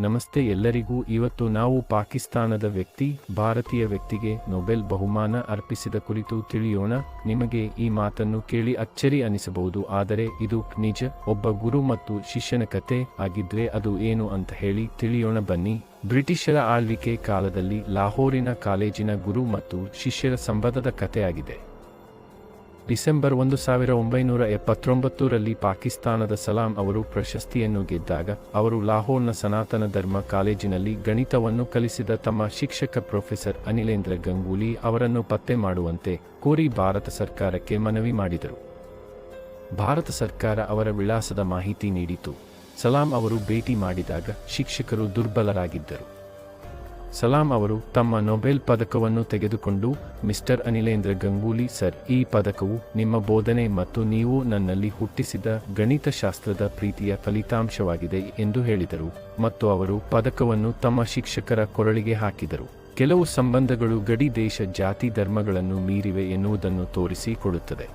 ನಮಸ್ತೆ ಎಲ್ಲರಿಗೂ. ಇವತ್ತು ನಾವು ಪಾಕಿಸ್ತಾನದ ವ್ಯಕ್ತಿ, ಭಾರತೀಯ ವ್ಯಕ್ತಿಗೆ ನೊಬೆಲ್ ಬಹುಮಾನ ಅರ್ಪಿಸಿದ ಕುರಿತು ತಿಳಿಯೋಣ. ನಿಮಗೆ ಈ ಮಾತನ್ನು ಕೇಳಿ ಅಚ್ಚರಿ ಅನಿಸಬಹುದು. ಆದರೆ ಇದು ನಿಜ, ಒಬ್ಬ ಗುರು ಮತ್ತು ಶಿಷ್ಯನ ಕತೆ ಆಗಿದ್ರೆ ಅದು ಏನು ಅಂತ ಹೇಳಿ ತಿಳಿಯೋಣ ಬನ್ನಿ. ಬ್ರಿಟಿಷರ ಆಳ್ವಿಕೆ ಕಾಲದಲ್ಲಿ ಲಾಹೋರಿನ ಕಾಲೇಜಿನ ಗುರು ಮತ್ತು ಶಿಷ್ಯರ ಸಂಬಂಧದ ಕಥೆಯಾಗಿದೆ. ಡಿಸೆಂಬರ್ ಒಂದು ಸಾವಿರ ಒಂಬೈನೂರ ಎಪ್ಪತ್ತೊಂಬತ್ತರಲ್ಲಿ ಪಾಕಿಸ್ತಾನದ ಸಲಾಂ ಅವರು ಪ್ರಶಸ್ತಿಯನ್ನು ಗೆದ್ದಾಗ, ಅವರು ಲಾಹೋರ್ನ ಸನಾತನ ಧರ್ಮ ಕಾಲೇಜಿನಲ್ಲಿ ಗಣಿತವನ್ನು ಕಲಿಸಿದ ತಮ್ಮ ಶಿಕ್ಷಕ ಪ್ರೊಫೆಸರ್ ಅನಿಲೇಂದ್ರ ಗಂಗೂಲಿ ಅವರನ್ನು ಪತ್ತೆ ಮಾಡುವಂತೆ ಕೋರಿ ಭಾರತ ಸರ್ಕಾರಕ್ಕೆ ಮನವಿ ಮಾಡಿದರು. ಭಾರತ ಸರ್ಕಾರ ಅವರ ವಿಳಾಸದ ಮಾಹಿತಿ ನೀಡಿತು. ಸಲಾಂ ಅವರು ಭೇಟಿ ಮಾಡಿದಾಗ ಶಿಕ್ಷಕರು ದುರ್ಬಲರಾಗಿದ್ದರು. ಸಲಾಂ ಅವರು ತಮ್ಮ ನೊಬೆಲ್ ಪದಕವನ್ನು ತೆಗೆದುಕೊಂಡು ಮಿಸ್ಟರ್ ಅನಿಲೇಂದ್ರ ಗಂಗೂಲಿ ಸರ್, ಈ ಪದಕವು ನಿಮ್ಮ ಬೋಧನೆ ಮತ್ತು ನೀವು ನನ್ನಲ್ಲಿ ಹುಟ್ಟಿಸಿದ ಗಣಿತಶಾಸ್ತ್ರದ ಪ್ರೀತಿಯ ಫಲಿತಾಂಶವಾಗಿದೆ ಎಂದು ಹೇಳಿದರು ಮತ್ತು ಅವರು ಪದಕವನ್ನು ತಮ್ಮ ಶಿಕ್ಷಕರ ಕೊರಳಿಗೆ ಹಾಕಿದರು. ಕೆಲವು ಸಂಬಂಧಗಳು ಗಡಿ ದೇಶ ಜಾತಿ ಧರ್ಮಗಳನ್ನು ಮೀರಿವೆ ಎನ್ನುವುದನ್ನು ತೋರಿಸಿ ಕೊಡುತ್ತದೆ.